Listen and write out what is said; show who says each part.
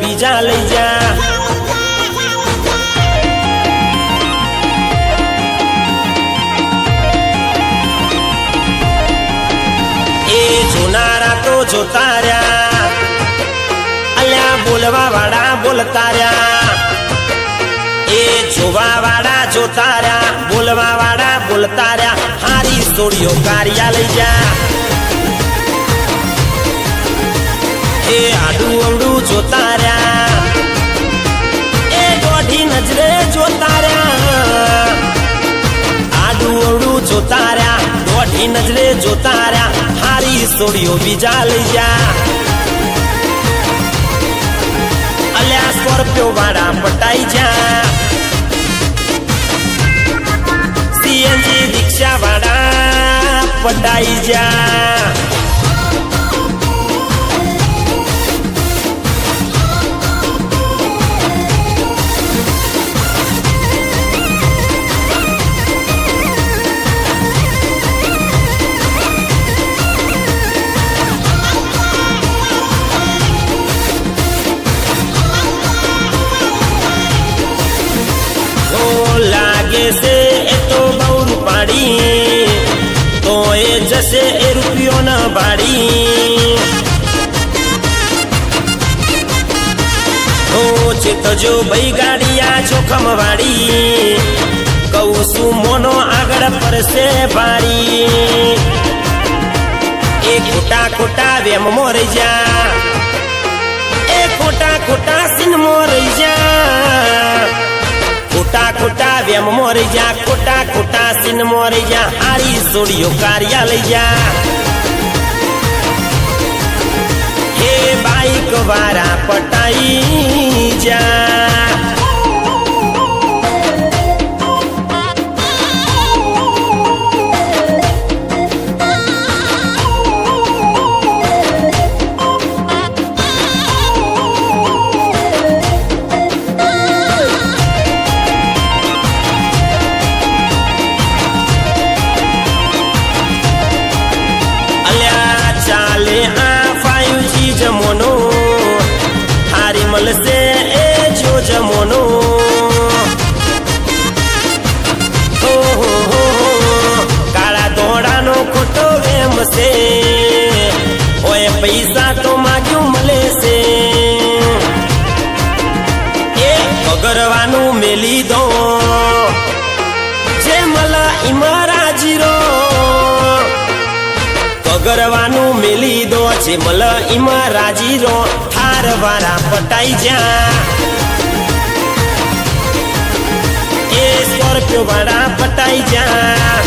Speaker 1: બીજા લઈ જા. એ જોનારા તો જોતા રહ્યા. અલ્યા બોલવા વાળા બોલતા રહ્યા. એ જોવા વાળા જોતા રહ્યા. બોલવા વાળા બોલતા રહ્યા. હારી સોડીઓ કાર્યા લઈ જા. એ આડું અવડું જોતા રહ્યા. એ દોઢી નજરે જોતા રહ્યા. આડું અવડું જોતા રહ્યા. દોઢી નજરે જોતા રહ્યા. હારી સોડીઓ બીજા લઈ જા અલ્યા સ્કોર્પિયો વાળા પટાઈ જા સીએનજી રિક્ષા વાળા પટાઈ જા ઓ ચેતજો ભાઈ ગાડિયા જોખમ વાળી કહું છું મોનો આગળ પડશે ભારી. એ ખોટા ખોટા વેમ મોરી જા. એ ખોટા ખોટા સિન મોરી જા. ખોટા ખોટા વેમ મોરી જા, ખોટા ખોટા સિન મોરી જા હારી સોડીઓ કાર્યા લઈ જા. બાઈક વાળા પટાઈ જા ઇમારા જીરો. પગરવાનું મેલી દો છે મલ ઈમાં રાજીરો થાર વાળા પટાઈ જા એ સ્કોર્પિયો વાળા પટાઈ જા